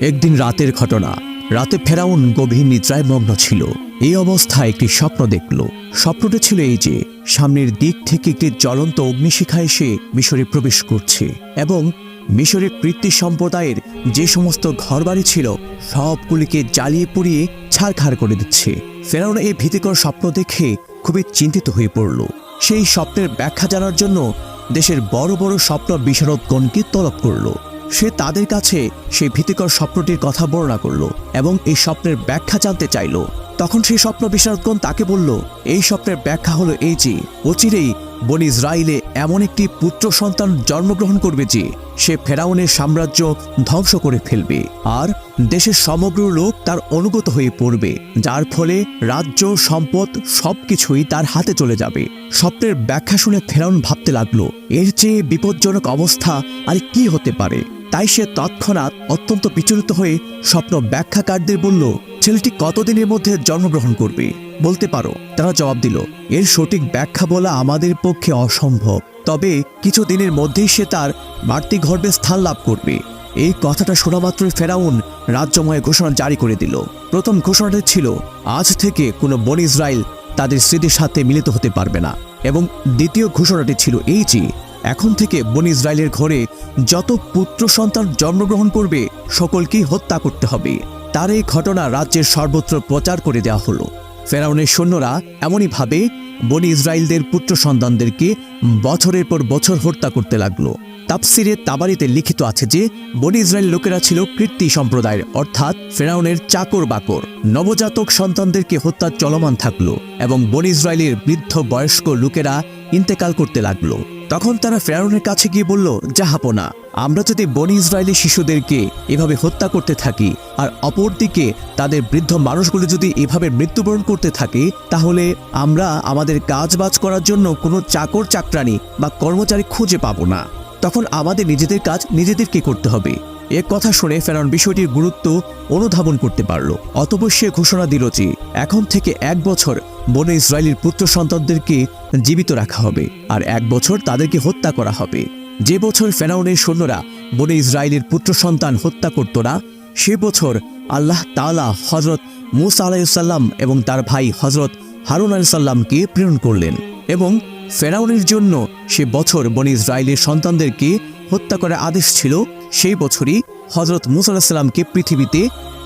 একদিন রাতের ঘটনা। রাতে ফেরাউন গভীর নিদ্রায় মগ্ন ছিল। এই অবস্থায় একটি স্বপ্ন দেখল। স্বপ্নটি ছিল এই যে, সামনের দিক থেকে একটি জ্বলন্ত অগ্নিশিখা এসে মিশরে প্রবেশ করছে এবং মিশরের কৃত্তি সম্প্রদায়ের যে সমস্ত ঘরবাড়ি ছিল, সবগুলিকে জ্বালিয়ে পুড়িয়ে ছাড়খাড় করে দিচ্ছে। ফেরাউন এই ভীতিকর স্বপ্ন দেখে খুবই চিন্তিত হয়ে পড়ল। সেই স্বপ্নের ব্যাখ্যা জানার জন্য দেশের বড় বড় স্বপ্ন বিশারদগণকে তলব করল। সে তাদের কাছে সেই ভীতিকর স্বপ্নটির কথা বর্ণনা করল এবং এই স্বপ্নের ব্যাখ্যা জানতে চাইল। তখন সেই স্বপ্ন বিশারদগণ তাকে বলল, এই স্বপ্নের ব্যাখ্যা হলো এই যে, অচিরেই বন ইসরায়েলে এমন একটি পুত্র সন্তান জন্মগ্রহণ করবে যে, সে ফেরাউনের সাম্রাজ্য ধ্বংস করে ফেলবে আর দেশের সমগ্র লোক তার অনুগত হয়ে পড়বে, যার ফলে রাজ্য, সম্পদ সবকিছুই তার হাতে চলে যাবে। স্বপ্নের ব্যাখ্যা শুনে ফেরাউন ভাবতে লাগল, এর চেয়ে বিপজ্জনক অবস্থা আর কি হতে পারে? তাই সে তৎক্ষণাৎ অত্যন্ত বিচলিত হয়ে স্বপ্ন ব্যাখ্যাকারদের বলল, ছেলেটি কতদিনের মধ্যে জন্মগ্রহণ করবে? বলতে পারো। তারা জবাব দিল, এর সঠিক ব্যাখ্যা বলা আমাদের পক্ষে অসম্ভব। তবে কিছু দিনের মধ্যেই সে তার বাড়তি গর্ভে স্থান লাভ করবে। এই কথাটা শোনা মাত্রই ফেরাউন রাজ্যময় ঘোষণা জারি করে দিল। প্রথম ঘোষণাটি ছিল, আজ থেকে কোনো বন ইসরায়েল তাদের স্মৃতির সাথে মিলিত হতে পারবে না। এবং দ্বিতীয় ঘোষণাটি ছিল এই যে এখন থেকে বন ইসরায়েলের ঘরে যত পুত্র সন্তান জন্মগ্রহণ করবে, সকলকেই হত্যা করতে হবে। তার এই ঘটনা রাজ্যের সর্বত্র প্রচার করে দেওয়া হলো। ফেরাউনের সৈন্যরা এমনইভাবে বনি ইসরায়েলদের পুত্র সন্তানদেরকে বছরের পর বছর হত্যা করতে লাগল। তাপসিরে তাবারিতে লিখিত আছে যে, বনি ইসরায়েল লোকেরা ছিল কৃত্তি সম্প্রদায়ের, অর্থাৎ ফেরাউনের চাকর বাকর। নবজাতক সন্তানদেরকে হত্যা চলমান থাকল এবং বনি ইসরায়েলের বৃদ্ধ বয়স্ক লোকেরা ইন্তেকাল করতে লাগল। তখন তারা ফেরাউনের কাছে গিয়ে বলল, জাহাপনা, আমরা যদি বনি ইসরায়েলি শিশুদেরকে এভাবে হত্যা করতে থাকি, আর অপরদিকে তাদের বৃদ্ধ মানুষগুলো যদি এভাবে মৃত্যুবরণ করতে থাকে, তাহলে আমরা আমাদের কাজ বাজ করার জন্য কোনো চাকর, চাকরানি বা কর্মচারী খুঁজে পাবো না। তখন আমাদের নিজেদের কাজ নিজেদেরকে করতে হবে। এ কথা শুনে ফেরাউন বিষয়টির গুরুত্ব অনুধাবন করতে পারল। অতপর সে ঘোষণা দিল যে, এখন থেকে এক বছর বনে ইসরায়েলের পুত্র সন্তানদেরকে জীবিত রাখা হবে আর এক বছর তাদেরকে হত্যা করা হবে। যে বছর ফেরাউনের সৈন্যরা বনে ইসরায়েলের পুত্র সন্তান হত্যা করত না, সে বছর আল্লাহ তাআলা হজরত মুসা আলাইসাল্লাম এবং তার ভাই হজরত হারুন আলাইসাল্লামকে প্রেরণ করলেন এবং ফেরাউনের জন্য সে বছর বনে ইসরায়েলের সন্তানদেরকে হত্যা করার আদেশ ছিল, সেই বছরই হজরত মুসা আলাহিসাল্লামকে পৃথিবীতে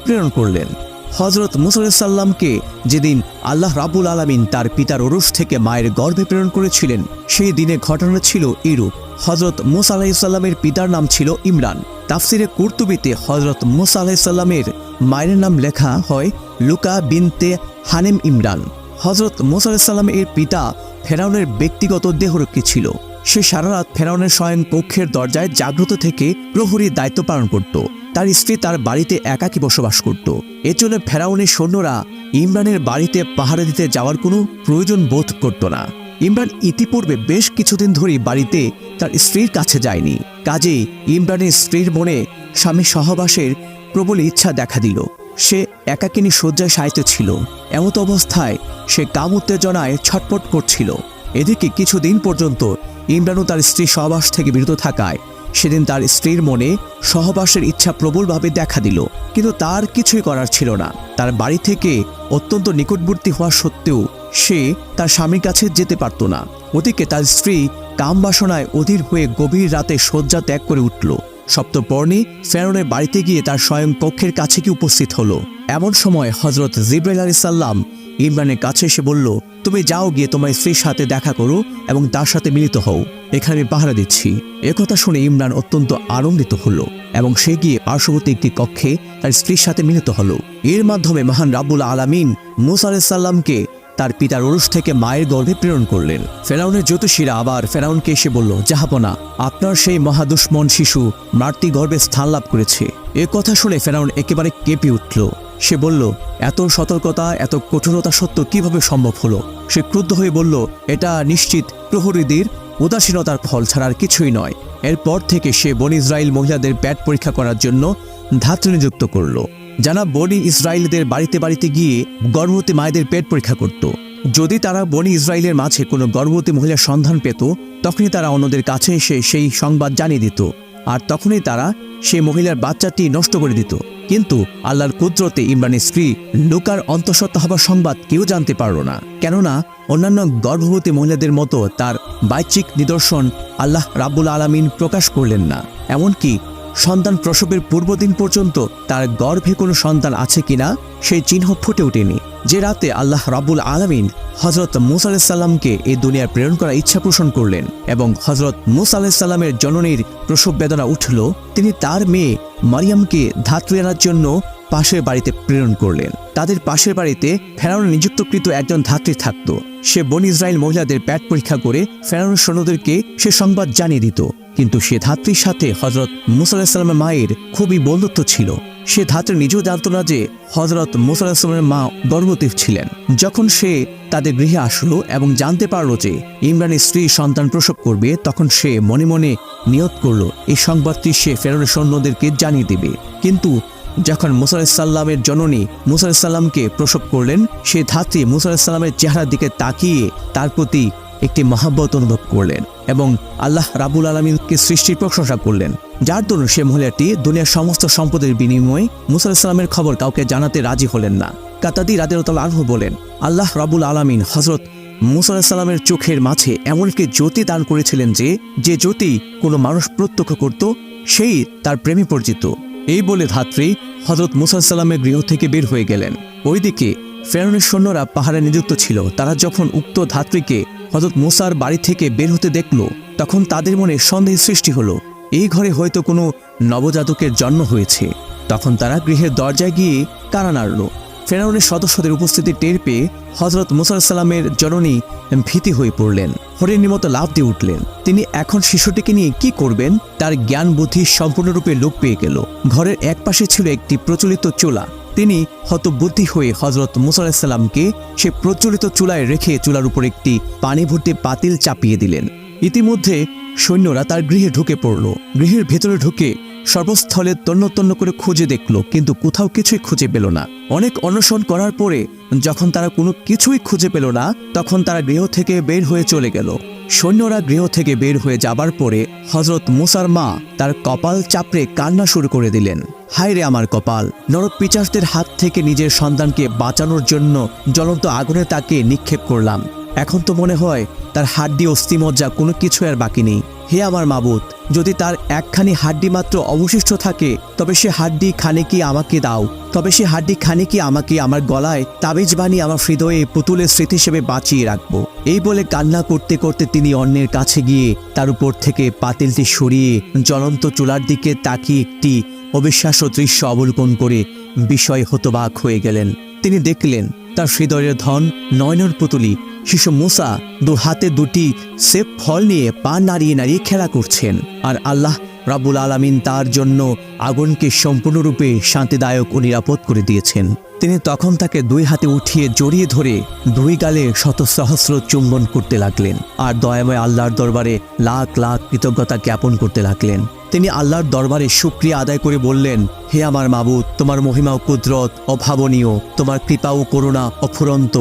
প্রেরণ করলেন। হজরত মুসা যেদিন আল্লাহ রাবুল আলামিন তার পিতার ওরস থেকে মায়ের গর্ভে প্রেরণ করেছিলেন, সেই দিনে ঘটনা ছিল এরূপ। হজরত মুসা আলাহিসাল্লামের পিতার নাম ছিল ইমরান। তাফসিরে কুর্তুবিতে হজরত মুসা আলাহিসাল্লামের মায়ের নাম লেখা হয় লুকা বিনতে হানেম ইমরান। হজরত মুসা আলাহিসাল্লাম এর পিতা ফেরাউনের ব্যক্তিগত দেহরক্ষী ছিল। সে সারা রাত ফেরাউনের স্বয়ং কক্ষের দরজায় জাগ্রত থেকে প্রহরীর দায়িত্ব পালন করত। তার স্ত্রী তার বাড়িতে একাকী বসবাস করত। এজন্য ফেরাউনের সৈন্যরা ইমরানের বাড়িতে পাহারা দিতে যাওয়ার কোনো প্রয়োজন বোধ করত না। ইমরান ইতিপূর্বে বেশ কিছুদিন ধরেই বাড়িতে তার স্ত্রীর কাছে যায়নি। কাজেই ইমরানের স্ত্রীর মনে স্বামী সহবাসের প্রবল ইচ্ছা দেখা দিল। সে একাকিনী শয্যায় সাহিত্য ছিল। এমত অবস্থায় সে কাম উত্তেজনায় ছটপট করছিল। এদিকে কিছুদিন পর্যন্ত ইমরানও তার স্ত্রী সহবাস থেকে বিরত থাকায় সেদিন তার স্ত্রীর মনে সহবাসের ইচ্ছা প্রবলভাবে দেখা দিল, কিন্তু তার কিছুই করার ছিল না। তার বাড়ি থেকে অত্যন্ত নিকটবর্তী হওয়া সত্ত্বেও সে তার স্বামীর কাছে যেতে পারত না। ওদিকে তার স্ত্রী কাম বাসনায় অধীর হয়ে গভীর রাতে শয্যা ত্যাগ করে উঠল। সপ্তপর্ণী ফেরনের বাড়িতে গিয়ে তার স্বয়ং কক্ষের কাছে কি উপস্থিত হলো। এমন সময় হজরত জিব্রাইল আলী সাল্লাম ইমরানের কাছে এসে বলল, তুমি যাও গিয়ে তোমার স্ত্রীর সাথে দেখা করো এবং তার সাথে মিলিত হও। এখানে পাহারা দিচ্ছি। একথা শুনে ইমরান অত্যন্ত আনন্দিত হলো এবং সে গিয়ে পার্শ্ববর্তী একটি কক্ষে তার স্ত্রীর সাথে মিলিত হলো। এর মাধ্যমে মহান রাব্বুল আলামিন মুসা তার পিতার ওরস থেকে মায়ের গর্ভে প্রেরণ করলেন। ফেরাউনের জ্যোতিষীরা আবার ফেরাউনকে এসে বলল যাহাপনা আপনার সেই মহাদুষ্মন শিশু মাতৃ গর্ভে স্থান লাভ করেছে। এ কথা শুনে ফেরাউন একেবারে কেঁপে উঠল। সে বলল, এত সতর্কতা, এত কঠোরতা সত্য কীভাবে সম্ভব হলো? সে ক্রুদ্ধ হয়ে বলল, এটা নিশ্চিত, প্রহরীদের উদাসীনতার ফল ছাড়ার কিছুই নয়। এরপর থেকে সে বন ইসরায়েল মহিলাদের প্যাট পরীক্ষা করার জন্য ধাত্র নিযুক্ত করল। যারা বনি ইসরায়েলদের বাড়িতে বাড়িতে গিয়ে গর্ভবতী মায়েদের পেট পরীক্ষা করত। যদি তারা বনি ইসরায়েলের মাঝে কোনো গর্ভবতী মহিলার সন্ধান পেত, তখনই তারা অন্যদের কাছে এসে সেই সংবাদ জানিয়ে দিত। আর তখনই তারা সেই মহিলার বাচ্চাটি নষ্ট করে দিত। কিন্তু আল্লাহর কুদরতে ইমরানের স্ত্রী লুকার অন্তঃসত্ত্বা হবার সংবাদ কেউ জানতে পারল না। কেননা অন্যান্য গর্ভবতী মহিলাদের মতো তার বাহ্যিক নিদর্শন আল্লাহ রাব্বুল আলামিন প্রকাশ করলেন না। এমনকি সন্তান প্রসবের পূর্বদিন পর্যন্ত তার গর্ভে কোনো সন্তান আছে কিনা সেই চিহ্ন ফুটে ওঠেনি। যে রাতে আল্লাহ রাবুল আলামিন হজরত মুসা আলাইসাল্লামকে এই দুনিয়ার প্রেরণ করার ইচ্ছা পোষণ করলেন এবং হজরত মুসা জননীর প্রসব বেদনা উঠল, তিনি তার মেয়ে মারিয়ামকে ধাত্রী আনার জন্য পাশের বাড়িতে প্রেরণ করলেন। তাদের পাশের বাড়িতে ফেরাউন নিযুক্তকৃত একজন ধাত্রী থাকত। সে বন ইসরায়েল মহিলাদের প্যাট পরীক্ষা করে ফেরাউনের সৈন্যদেরকে সে সংবাদ জানিয়ে দিত। কিন্তু সে ধাত্রীর সাথে হজরত মুসা আলাহিসাল্লামের মায়ের খুবই বন্ধুত্ব ছিল। সে ধাত্রী নিজেও জানত না যে হজরত মুসা আলাহিসাল্লামের মা গর্ভবতী ছিলেন। যখন সে তাদের গৃহে আসলো এবং জানতে পারল যে ইমরানের স্ত্রী সন্তান প্রসব করবে, তখন সে মনে মনে নিয়ত করল, এই সংবাদটি সে ফেরনের সৈন্যদেরকে জানিয়ে দেবে। কিন্তু যখন মুসা সাল্লামের জননী মুসা সাল্লামকে প্রসব করলেন, সে ধাত্রী মুসা সাল্লামের চেহারার দিকে তাকিয়ে তার প্রতি একটি মহাব্বত অনুভব করলেন এবং আল্লাহ রাবুল আলমিনকে সৃষ্টির প্রশংসা করলেন। যার দরুন সে মহিলাটি দুনিয়ার সমস্ত সম্পদের বিনিময়ে মুসা সাল্লামের খবর কাউকে জানাতে রাজি হলেন না। কাতাদি রাদেরতল আনহু বলেন, আল্লাহ রাবুল আলমিন হজরত মুসা চোখের মাঝে এমন একটি জ্যোতি দান করেছিলেন যে যে জ্যোতি কোনো মানুষ প্রত্যক্ষ করত, সেই তার প্রেমে পরিচিত। এই বলে ধাত্রী হজরত মুসা সাল্লামের গৃহ থেকে বের হয়ে গেলেন। ওইদিকে ফেরনের সৈন্যরা পাহাড়ে নিযুক্ত ছিল। তারা যখন উক্ত ধাত্রীকে হজরত মুসার বাড়ি থেকে বের হতে দেখল, তখন তাদের মনে সন্দেহ সৃষ্টি হলো। এই ঘরে হয়তো কোনো নবজাতকের জন্ম হয়েছে। তখন তারা গৃহের দরজায় গিয়ে কারা নাড়ল। ফেরাউনের সদস্যদের উপস্থিতি টের পেয়ে হজরত মুসাল্লামের জননী ভীতি হয়ে পড়লেন। হরিণীর মতো লাভ দিয়ে উঠলেন। তিনি এখন শিশুটিকে নিয়ে কি করবেন? তার জ্ঞান বুদ্ধি সম্পূর্ণরূপে লোপ পেয়ে গেল। ঘরের এক পাশে ছিল একটি প্রচলিত চুলা। তিনি হতবুদ্ধি হয়ে হজরত মুসাল্লামকে সে প্রচলিত চুলায় রেখে চুলার উপর একটি পানি ভর্তি পাতিল চাপিয়ে দিলেন। ইতিমধ্যে সৈন্যরা তার গৃহে ঢুকে পড়ল। গৃহের ভেতরে ঢুকে সর্বস্থলে তন্ন তন্ন করে খুঁজে দেখল, কিন্তু কোথাও কিছুই খুঁজে পেল না। অনেক অন্বেষণ করার পরে যখন তারা কোনো কিছুই খুঁজে পেল না, তখন তারা গৃহ থেকে বের হয়ে চলে গেল। সৈন্যরা গৃহ থেকে বের হয়ে যাবার পরে হজরত মুসার মা তার কপাল চাপড়ে কান্না শুরু করে দিলেন। হায় রে আমার কপাল, নরক পিচাসদের হাত থেকে নিজের সন্তানকে বাঁচানোর জন্য জ্বলন্ত আগুনে তাকে নিক্ষেপ করলাম। এখন তো মনে হয় তার হাড্ডি অস্থিমজ্জা কোনো কিছু আর বাকি নেই। হে আমার মাবুত যদি তার একখানি হাড্ডি মাত্র অবশিষ্ট থাকে, তবে সে হাড্ডি খানে কি আমাকে দাও। তবে সে হাড্ডি খানে কি আমাকে আমার গলায় তাবিজ বানিয়ে আমার হৃদয়ে পুতুলের স্মৃতি হিসেবে বাঁচিয়ে রাখব। এই বলে কান্না করতে করতে তিনি অন্যের কাছে গিয়ে তার উপর থেকে পাতিলটি সরিয়ে জ্বলন্ত চুলার দিকে তাকিয়ে একটি অবিশ্বাস্য দৃশ্য অবলোকন করে বিষয় হতবাক হয়ে গেলেন। তিনি দেখলেন, তার হৃদয়ের ধন নয়নর পুতুলি, শিশু মুসা, দু হাতে দুটি সেপ ফল নিয়ে পা নাড়িয়ে নাড়িয়ে খেলা করছেন। আর আল্লাহ রাবুল আলামিন তার জন্য আগুনকে সম্পূর্ণরূপে শান্তিদায়ক ও নিরাপদ করে দিয়েছেন। তিনি তখন তাকে দুই হাতে উঠিয়ে জড়িয়ে ধরে দুই গালে শত সহস্র চুম্বন করতে লাগলেন। আর দয়াময় আল্লাহর দরবারে লাখ লাখ কৃতজ্ঞতা জ্ঞাপন করতে লাগলেন। তিনি আল্লাহর দরবারে শুক্রিয়া আদায় করে বললেন, হে আমার মাবুদ, তোমার মহিমা ও কুদরত, অভাবনীয়, তোমার কৃপা ও করুণা অফুরন্ত।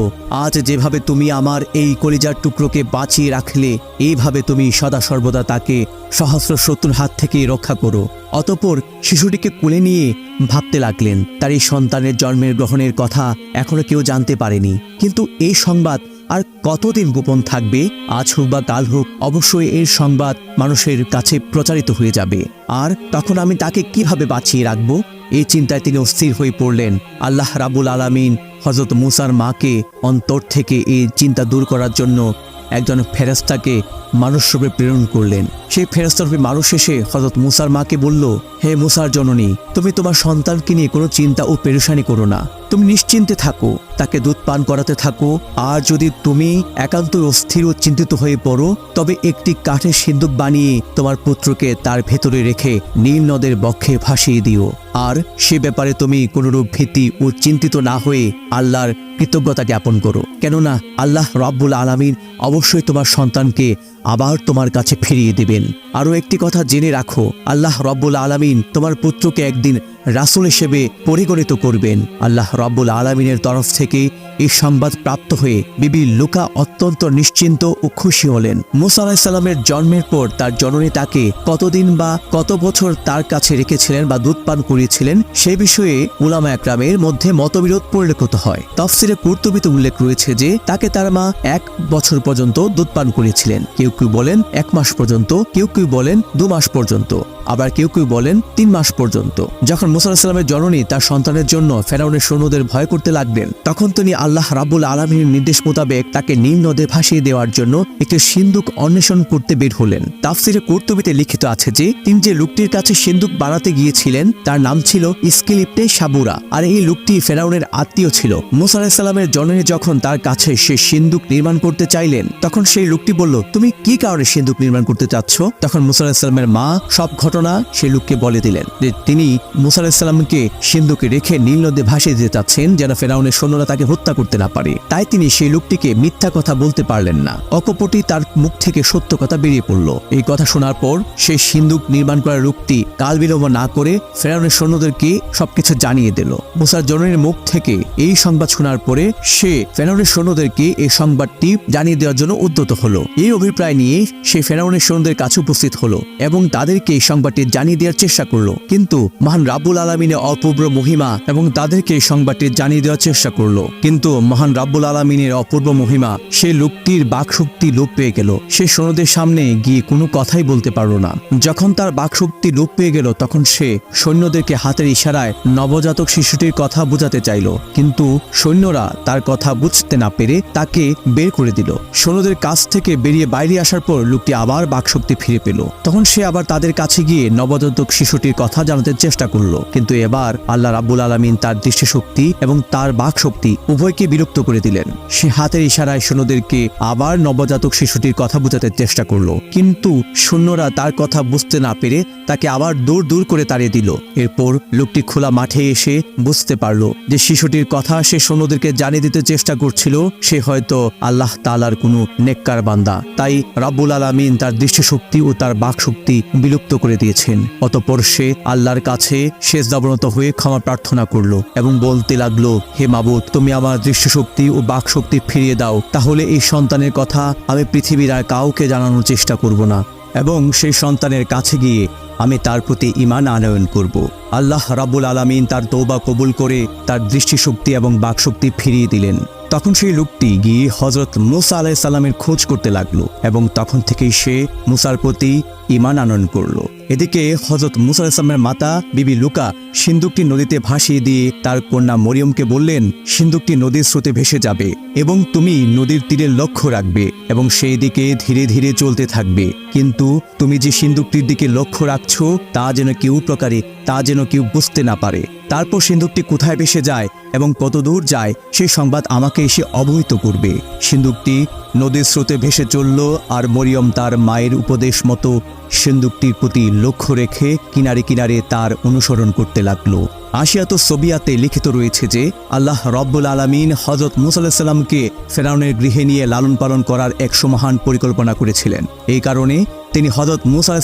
আজ যেভাবে তুমি আমার এই কলিজার টুকরোকে বাঁচিয়ে রাখলে, এইভাবে তুমি সদা সর্বদা তাকে সহস্র শত্রুর হাত থেকে রক্ষা করো। অতপর শিশুটিকে কুলে নিয়ে ভাবতে লাগলেন, তার এই সন্তানের জন্মের গ্রহণের কথা এখনও কেউ জানতে পারেনি। কিন্তু এই সংবাদ আর কতদিন গোপন থাকবে, আজ হোক বা কাল হোক, অবশ্যই এর সংবাদ মানুষের কাছে প্রচারিত হয়ে যাবে। আর তখন আমি তাকে কীভাবে বাঁচিয়ে রাখব? এই চিন্তায় তিনি অস্থির হয়ে পড়লেন। আল্লাহ রাবুল আলামিন হজরত মুসার মাকে অন্তর থেকে এই চিন্তা দূর করার জন্য একজন ফেরেস্তাকে মানুষরূপে প্রেরণ করলেন। সেই ফেরেস্তারূপে মানুষ এসে হজরত মুসার মাকে বলল, হে মুসার জননী, তুমি তোমার সন্তানকে নিয়ে কোনো চিন্তা ও পেরেশানি করো না। তুমি নিশ্চিন্তে থাকো, তাকে দুধ পান করাতে থাকো। আর যদি তুমি একান্ত অস্থির ও চিন্তিত হয়ে পড়ো, তবে একটি কাঠের সিন্দুক বানিয়ে তোমার পুত্রকে তার ভেতরে রেখে নীল নদের বক্ষে ভাসিয়ে দিও। আর সে ব্যাপারে তুমি কোনোরূপ ভীতি ও চিন্তিত না হয়ে আল্লাহর কৃতজ্ঞতা জ্ঞাপন করো। কেননা আল্লাহ রব্বুল আলমিন অবশ্যই তোমার সন্তানকে আবার তোমার কাছে ফিরিয়ে দেবেন। আরও একটি কথা জেনে রাখো, আল্লাহ রব্বুল আলমিন তোমার পুত্রকে একদিন রাসূল হিসেবে পরিগণিত করবেন। আল্লাহ রাব্বুল আলমিনের তরফ থেকে এই সংবাদ প্রাপ্ত হয়ে বিবি লুকা অত্যন্ত নিশ্চিন্ত ও খুশি হলেন। মুসা আলাহিসাল্লামের জন্মের পর তার জননী তাকে কতদিন বা কত বছর তার কাছে রেখেছিলেন বা দুধ পান করিয়েছিলেন সে বিষয়ে উলামা একরামের মধ্যে মতবিরোধ পরিলক্ষিত হয়। তফসিরে কুর্তুবিতে উল্লেখ রয়েছে যে, তাকে তার মা এক বছর পর্যন্ত দুধ পান করিয়েছিলেন। কেউ কেউ বলেন এক মাস পর্যন্ত, কেউ কেউ বলেন দু মাস পর্যন্ত। আবার কেউ কেউ বলেন তিন মাস পর্যন্ত। যখন মুসা আলাহিসাল্লামের জননী তার সন্তানের জন্য ফেরাউনের সৈন্যদের ভয় করতে লাগলেন। তখন তিনি আল্লাহ রাবুল আলমীর নির্দেশ মোতাবেক তাকে নীল নদে ভাসিয়ে দেওয়ার জন্য একটি সিন্ধুক অন্বেষণ করতে বের হলেন। তাফসিরে কর্তবিতে লিখিত আছে যে, তিনি যে লোকটির কাছে সিন্ধুক বানাতে গিয়েছিলেন, তার নাম ছিল ইস্কিলিপ্টে সাবুরা। আর এই লোকটি ফেরাউনের আত্মীয় ছিল। মুসা আলাহিসাল্লামের জননী যখন তার কাছে সে সিন্ধুক নির্মাণ করতে চাইলেন, তখন সেই লোকটি বলল, তুমি কি কারণে সিন্ধুক নির্মাণ করতে চাচ্ছ? তখন মুসা আলাহিসাল্লামের মা সব ঘটনা সেই লোককে বলে দিলেন যে, তিনি মুসা আলাহিসাল্লামকে সিন্ধুকে রেখে নীল নদে ভাসিয়ে দিতে চাচ্ছেন যেন ফেরাউনের সৈন্যরা তাকে হত্যা করতে না পারে। তাই তিনি সেই লোকটিকে মিথ্যা কথা বলতে পারলেন না। অকপটি তার মুখ থেকে সত্য কথা বেরিয়ে পড়ল। এই কথা শোনার পর সেই সিন্ধুক নির্মাণ করার লোকটি কাল বিলম্ব না করে ফেরাউনের সৈন্যদেরকে সবকিছু জানিয়ে দিল। মুসার জনের মুখ থেকে এই সংবাদ শোনার পরে সে ফেরাউনের সৈন্যদেরকে এই সংবাদটি জানিয়ে দেওয়ার জন্য উদ্যত হলো। এই অভিপ্রায় নিয়ে সে ফেরাউনের সৈন্যদের কাছে উপস্থিত হলো এবং তাদেরকে এই সংবাদটি জানিয়ে দেওয়ার চেষ্টা করল। কিন্তু মহান রাব্বুল আলমিনের অপূর্ব মহিমা এবং তাদেরকে সংবাদটি জানিয়ে দেওয়ার চেষ্টা করল। কিন্তু মহান রাব্বুল আলমিনের অপূর্ব মহিমা, সে লোকটির বাকশক্তি লোপ পেয়ে গেল। সে সৈন্যদের সামনে গিয়ে কোনো কথাই বলতে পারল না। যখন তার বাকশক্তি লোপ পেয়ে গেল, তখন সে সৈন্যদেরকে হাতের ইশারায় নবজাতক শিশুটির কথা বোঝাতে চাইল। কিন্তু সৈন্যরা তার কথা বুঝতে না পেরে তাকে বের করে দিল। সৈন্যদের কাছ থেকে বেরিয়ে বাইরে আসার পর লোকটি আবার বাকশক্তি ফিরে পেল। তখন সে আবার তাদের কাছে গিয়ে নবজাতক শিশুটির কথা জানাতে চেষ্টা করল। কিন্তু এবার আল্লাহ রাব্বুল আলমিন তার দৃষ্টিশক্তি এবং তার বাকশক্তি উভয়কে বিরক্ত করে দিলেন। সে হাতের ইশারায় সৈন্যদেরকে আবার নবজাতক শিশুটির কথা বোঝাতে চেষ্টা করল। কিন্তু সৈন্যরা তার কথা বুঝতে না পেরে তাকে আবার দূর দূর করে তাড়িয়ে দিল। এরপর লোকটি খোলা মাঠে এসে বুঝতে পারল যে শিশুটির কথা সে সৈন্যদেরকে জানিয়ে দিতে চেষ্টা করছিল, সে হয়তো আল্লাহ তালার কোনো নেককার বান্দা। তাই রাব্বুল আলামিন তার দৃষ্টিশক্তি ও তার বাক শক্তি বিলুপ্ত করে দিয়েছেন। অতপর সে আল্লাহর কাছে শেষ দাবনত হয়ে ক্ষমা প্রার্থনা করল এবং বলতে লাগল, হে মাবুদ, তুমি আমার দৃষ্টিশক্তি ও বাকশক্তি ফিরিয়ে দাও, তাহলে এই সন্তানের কথা আমি পৃথিবীর আর কাউকে জানানোর চেষ্টা করব না। এবং সেই সন্তানের কাছে গিয়ে আমি তার প্রতি ইমান আনয়ন করব। আল্লাহ রাবুল আলমিন তার তৌবা কবুল করে তার দৃষ্টিশক্তি এবং বাকশক্তি ফিরিয়ে দিলেন। তখন সেই লোকটি গিয়ে হজরত মুসা আলাহ সাল্লামের খোঁজ করতে লাগল এবং তখন থেকেই সে মুসার প্রতি ইমান আনয়ন করল। এদিকে হজরত মুসা আলাহিসামের মাতা বিবি লুকা সিন্দুকটি নদীতে ভাসিয়ে দিয়ে তার কন্যা মরিয়মকে বললেন, সিন্দুকটি নদীর স্রোতে ভেসে যাবে এবং তুমি নদীর তীরে লক্ষ্য রাখবে এবং সেই দিকে ধীরে ধীরে চলতে থাকবে। কিন্তু তুমি যে সিন্দুকটির দিকে লক্ষ্য রাখছ তা যেন কেউ প্রকারে, তা যেন কেউ বুঝতে না পারে। তারপর সিন্দুকটি কোথায় ভেসে যায় এবং কত দূর যায় সেই সংবাদ আমাকে এসে অবহিত করবে। সিন্দুকটি নদীর স্রোতে ভেসে চলল আর মরিয়ম তার মায়ের উপদেশ মতো সিন্দুকটির প্রতি লক্ষ্য রেখে কিনারে কিনারে তার অনুসরণ করতে লাগল। আশিয়াত সোবিয়াতে লিখিত রয়েছে যে, আল্লাহ রব্বুল আলমিন হজরত মুসাল্লামকে ফেরাউনের গৃহে নিয়ে লালন পালন করার একশো মহান পরিকল্পনা করেছিলেন। এই কারণে তিনি হজরত মুসা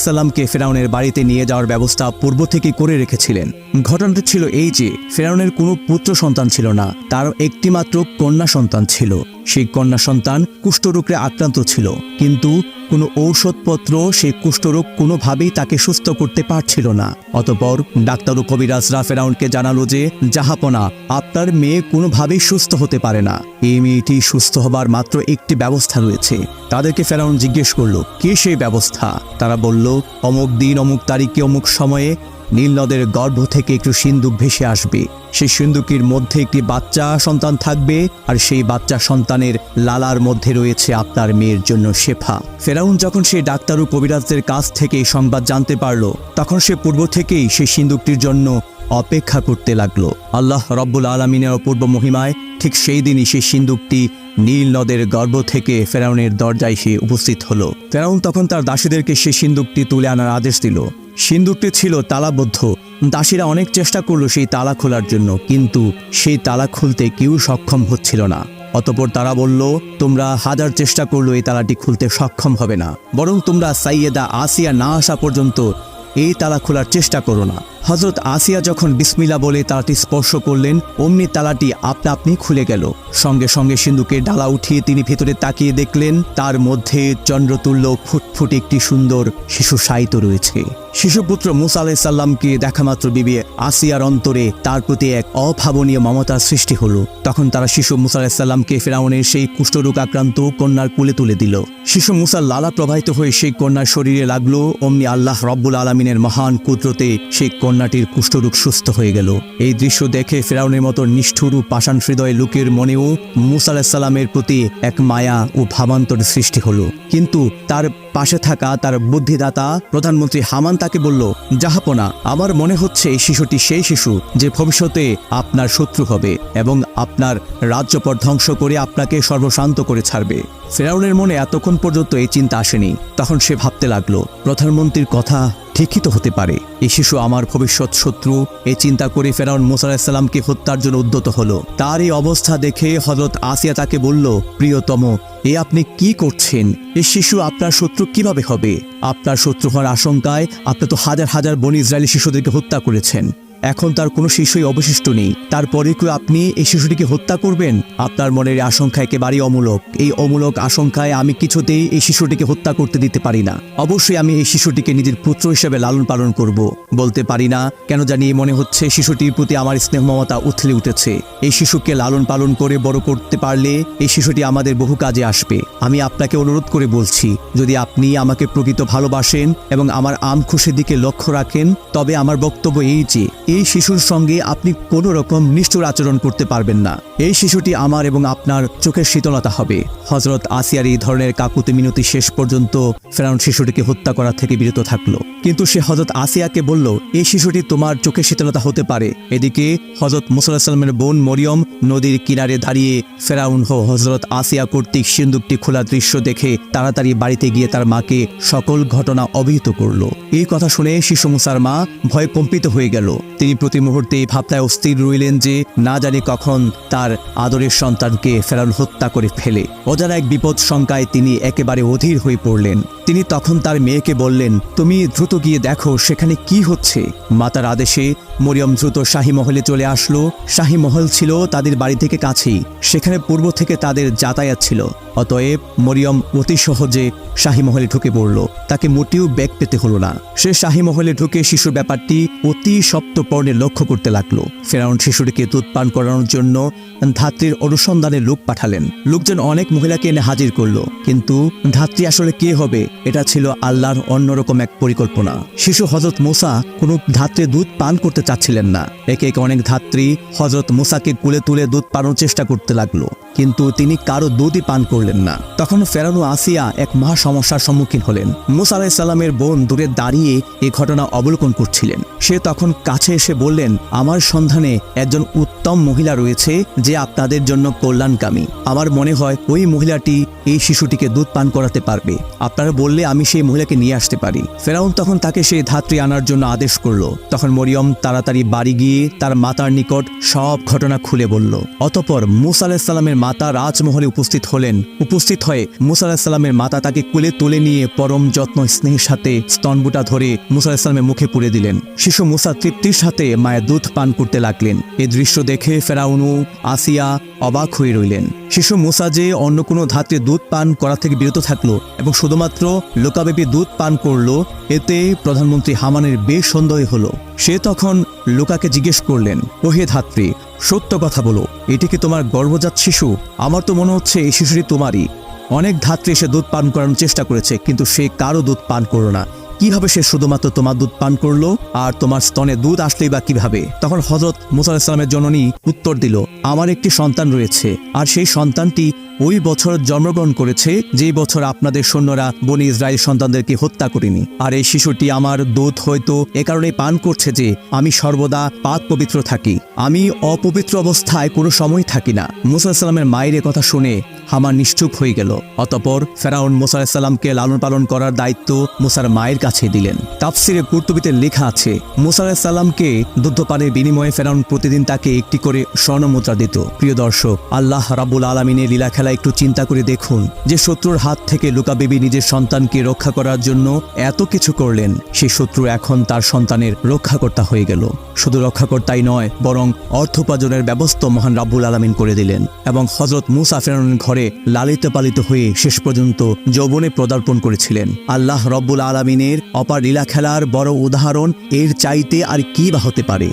ফেরাউনের বাড়িতে নিয়ে যাওয়ার ব্যবস্থা পূর্ব থেকে করে রেখেছিলেন। ঘটনাটি ছিল এই যে, ফেরাউনের কোনো পুত্র সন্তান ছিল না, তার একটিমাত্র কন্যা সন্তান ছিল। সেই কন্যা সন্তান কুষ্ঠরোগে আক্রান্ত ছিল। কিন্তু কোনো ঔষধপত্র সেই কুষ্ঠরোগ কোনোভাবেই তাকে সুস্থ করতে পারছিল না। অতপর ডাক্তার ও কবিরাজ রাফেরাউনকে জানালো যে, জাহাপনা, আপনার মেয়ে কোনোভাবেই সুস্থ হতে পারে না। এই মেয়েটি সুস্থ হবার মাত্র একটি ব্যবস্থা রয়েছে। তাদেরকে ফেরাউন জিজ্ঞেস করল, কে সেই ব্যবস্থা? তারা বলল, অমুক দিন, অমুক তারিখে, অমুক সময়ে নীল নদের গর্ভ থেকে একটু সিন্দুক ভেসে আসবে। সেই সিন্দুকের মধ্যে একটি বাচ্চা সন্তান থাকবে আর সেই বাচ্চা সন্তানের লালার মধ্যে রয়েছে আপনার মেয়ের জন্য শেফা। ফেরাউন যখন সেই ডাক্তার ও কবিরাজদের কাছ থেকে এই সংবাদ জানতে পারল, তখন সে পূর্ব থেকেই সেই সিন্দুকটির জন্য অপেক্ষা করতে লাগল। আল্লাহ রব্বুল আলমিনের অপূর্ব মহিমায় ঠিক সেই দিনই সেই সিন্দুকটি নীল নদের গর্ভ থেকে ফেরাউনের দরজায় সে উপস্থিত হলো। ফেরাউন তখন তার দাসীদেরকে সেই সিন্দুকটি তুলে আনার আদেশ দিল। সিন্দুকটি ছিল তালাবদ্ধ। দাসীরা অনেক চেষ্টা করল সেই তালা খোলার জন্য, কিন্তু সেই তালা খুলতে কেউ সক্ষম হচ্ছিল না। অতপর তারা বলল, তোমরা হাজার চেষ্টা করল এই তালাটি খুলতে সক্ষম হবে না। বরং তোমরা সাইয়েদা আসিয়া না আসা পর্যন্ত এই তালা খোলার চেষ্টা করো না। হজরত আসিয়া যখন বিসমিলা বলে তালাটি স্পর্শ করলেন, অমনি তালাটি আপনা আপনি খুলে গেল। সঙ্গে সঙ্গে সিন্ধুকে ডালা উঠিয়ে তিনি ভেতরে তাকিয়ে দেখলেন, তার মধ্যে চন্দ্রতুল্য ফুটফুট একটি সুন্দর শিশু সাহিত্য রয়েছে। শিশুপুত্র মুসা আলাইসাল্লামকে দেখামাত্র বিবি আসিয়ার অন্তরে তার প্রতি এক অভাবনীয় মমতার সৃষ্টি হলো। তখন তারা শিশু মুসা আলাইসাল্লামকে ফেরাউনের সেই কুষ্ঠরোগ আক্রান্ত কন্যার কোলে তুলে দিল। শিশু মুসার লালা প্রবাহিত হয়ে সেই কন্যার শরীরে লাগল, অমনি আল্লাহ রব্বুল আলমিনের মহান কুদরতে সেই কন্যাটির কুষ্ঠরোগ সুস্থ হয়ে গেল। এই দৃশ্য দেখে ফেরাউনের মতো নিষ্ঠুর ও পাষাণ হৃদয় লোকের মনেও মুসা আলাহিসাল্লামের প্রতি এক মায়া ও ভাবান্তর সৃষ্টি হলো। কিন্তু তার পাশে থাকা তার বুদ্ধিদাতা প্রধানমন্ত্রী হামান তাকে বলল, জাহাপনা, আমার মনে হচ্ছে এই শিশুটি সেই শিশু যে ভবিষ্যতে আপনার শত্রু হবে এবং আপনার রাজ্যপর ধ্বংস করে আপনাকে সর্বশান্ত করে ছাড়বে। ফেরাউনের মনে এতক্ষণ পর্যন্ত এই চিন্তা আসেনি। তখন সে ভাবতে লাগল, প্রধানমন্ত্রীর কথা ঠিকই তো হতে পারে। এ শিশু আমার ভবিষ্যৎ শত্রু। এ চিন্তা করে ফেরাউন মোসাআলাইসাল্লামকে হত্যার জন্য উদ্যত হল। তার এই অবস্থা দেখে হজরত আসিয়া তাকে বলল, প্রিয়তম, এ আপনি কি করছেন? এ শিশু আপনার শত্রু কীভাবে হবে? আপনার শত্রু হওয়ার আশঙ্কায় আপনি তো হাজার হাজার বন ইসরায়েলি শিশুদেরকে হত্যা করেছেন। এখন তার কোনো শিশুই অবশিষ্ট নেই। তারপরে কি আপনি এই শিশুটিকে হত্যা করবেন? আপনার মনের আশঙ্কা একেবারেই অমূলক। এই অমূলক আশঙ্কায় আমি কিছুতেই এই শিশুটিকে হত্যা করতে দিতে পারি না। অবশ্যই আমি এই শিশুটিকে নিজের পুত্র হিসেবে লালন পালন করব। বলতে পারি না কেন জানি মনে হচ্ছে শিশুটির প্রতি আমার স্নেহ মমতা উথলে উঠেছে। এই শিশুকে লালন পালন করে বড় করতে পারলে এই শিশুটি আমাদের বহু কাজে আসবে। আমি আপনাকে অনুরোধ করে বলছি, যদি আপনি আমাকে প্রকৃত ভালোবাসেন এবং আমার আম খুশির দিকে লক্ষ্য রাখেন, তবে আমার বক্তব্য এই যে এই শিশুর সঙ্গে আপনি কোনো রকম নিষ্ঠুর আচরণ করতে পারবেন না। এই শিশুটি আমার এবং আপনার চোখের শীতলতা হবে। হজরত আসিয়ার এই ধরনের কাকুতি মিনতি শেষ পর্যন্ত ফেরাউন শিশুটিকে হত্যা করা থেকে বিরত থাকল। কিন্তু সে হজরত আসিয়াকে বলল, এই শিশুটি তোমার চোখের শীতলতা হতে পারে। এদিকে হজরত মুসাল্লাহামের বোন মরিয়ম নদীর কিনারে দাঁড়িয়ে ফেরাউন হো হজরত আসিয়া কর্তৃক সিন্দুকটি খোলা দৃশ্য দেখে তাড়াতাড়ি বাড়িতে গিয়ে তার মাকে সকল ঘটনা অবহিত করল। এই কথা শুনে শিশু মুসার মা ভয় কম্পিত হয়ে গেল। তিনি প্রতি মুহূর্তে ভাবনায় অস্থির রইলেন যে না জানি কখন তার আদরের সন্তানকে ফেরাউন হত্যা করে ফেলে। অজানা এক বিপদ শঙ্কায় তিনি একেবারে অধীর হয়ে পড়লেন। তিনি তখন তার মেয়েকে বললেন, তুমি দ্রুত গিয়ে দেখো সেখানে কি হচ্ছে। মাতার আদেশে মরিয়ম দ্রুত শাহী মহলে চলে আসলো। শাহী মহল ছিল তাদের বাড়ি থেকে কাছেই। সেখানে পূর্ব থেকে তাদের যাতায়াত ছিল। অতএব মরিয়ম অতি সহজে শাহী মহলে ঢুকে পড়ল। তাকে মোটেও ব্যাগ পেতে হলো না। সে শাহী মহলে ঢুকে শিশুর ব্যাপারটি অতি সপ্তপর্ণে লক্ষ্য করতে লাগল। ফেরাউন শিশুটিকে দুধ পান করানোর জন্য ধাত্রীর অনুসন্ধানে লোক পাঠালেন। লোকজন অনেক মহিলাকে এনে হাজির করল। কিন্তু ধাত্রী আসলে কে হবে, এটা ছিল আল্লাহর অন্যরকম এক পরিকল্পনা। শিশু হজরত মোসা কোনো ধাত্রে দুধ পান করতে চাচ্ছিলেন না। একে একে অনেক ধাত্রী হজরত মোসাকে কুলে তুলে দুধ পানোর চেষ্টা করতে লাগল। কিন্তু তিনি কারও দুধই পান করলেন না। তখন ফেরানো আসিয়া এক মহা সমস্যার সম্মুখীন হলেন। মুসা আলাহিসাল্লামের বোন দূরে দাঁড়িয়ে এই ঘটনা অবলোকন করছিলেন। সে তখন কাছে এসে বললেন, আমার সন্ধানে একজন উত্তম মহিলা রয়েছে যে আপনাদের জন্য কল্যাণকামী। আমার মনে হয় ওই মহিলাটি এই শিশুটিকে দুধ পান করাতে পারবে। আপনারা বললে আমি সেই মহিলাকে নিয়ে আসতে পারি। ফেরাউন তখন তাকে সেই ধাত্রী আনার জন্য আদেশ করল। তখন মরিয়ম তাড়াতাড়ি বাড়ি গিয়ে তার মাতার নিকট সব ঘটনা খুলে বলল। অতপর মুসা আলাহিসাল্লামের মাতা রাজমহলে উপস্থিত হলেন। উপস্থিত হয়ে মুসা আলাহিসাল্লামের মাতা তাকে কুলে তুলে নিয়ে পরম যত্ন স্নেহের সাথে স্তনবুটা ধরে মুসা আলাহিসাল্লামের মুখে পুড়ে দিলেন। শিশু মুসা তৃপ্তির সাথে মায়ের দুধ পান করতে লাগলেন। এই দৃশ্য দেখে ফেরাউনু আসিয়া অবাক হয়ে রইলেন। শিশু মুসা যে অন্য কোনো ধাত্রে দুধ পান করা থেকে বিরত থাকল এবং শুধুমাত্র লোকাব্যাপী দুধ পান করল, এতে প্রধানমন্ত্রী হামানের বেশ সন্দেহ হলো। সে তখন লোকাকে জিজ্ঞেস করলেন, ওহে ধাত্রী সত্য কথা বলো, এটি কি তোমার গর্ভজাত শিশু? আমার তো মনে হচ্ছে এই শিশুটি তোমারই। অনেক ধাত্রী এসে দুধ পান করানোর চেষ্টা করেছে, কিন্তু সে কারও দুধ পান করো না। কীভাবে সে শুধুমাত্র তোমার দুধ পান করল আর তোমার স্তনে দুধ আসলেই বা কীভাবে? তখন হজরত মুসা ইসলামের জননী উত্তর দিল, আমার একটি সন্তান রয়েছে, আর সেই সন্তানটি ওই বছর জন্মগ্রহণ করেছে, যেই বছর আপনাদের সৈন্যরা বনি ইসরায়েল সন্তানদেরকে হত্যা করেনি। আর এই শিশুটি আমার দুধ হয়তো এ কারণে পান করছে যে আমি সর্বদা পাক পবিত্র থাকি। আমি অপবিত্র অবস্থায় কোনো সময় থাকি না। মুসা ইসলামের মায়ের কথা শুনে হামার নিশ্চুপ হয়ে গেল। অতপর ফেরাউন মুসা ইসলামকে লালন পালন করার দায়িত্ব মুসার মায়ের কাছে দিলেন। তাফসিরে কুর্তুবিতে লেখা আছে, মুসা সাল্লামকে দুধপানের বিনিময়ে ফেরাউন প্রতিদিন তাকে একটি করে স্বর্ণমুদ্রা দিত। প্রিয় দর্শক, আল্লাহ রাবুল আলমিনের লীলা খেলা একটু চিন্তা করে দেখুন যে শত্রুর হাত থেকে লুকা বিবি নিজের সন্তানকে রক্ষা করার জন্য এত কিছু করলেন। সেই শত্রু এখন তার সন্তানের রক্ষাকর্তা হয়ে গেল। শুধু রক্ষাকর্তাই নয়, বরং অর্থোপার্জনের ব্যবস্থা মহান রাব্বুল আলামিন করে দিলেন এবং হজরত মুসা ফেরাউনের ঘরে লালিত পালিত হয়ে শেষ পর্যন্ত যৌবনে পদার্পণ করেছিলেন। আল্লাহ রব্বুল আলমিনের অপার লীলা খেলার বড় উদাহরণ এর চাইতে আর কি বা হতে পারে?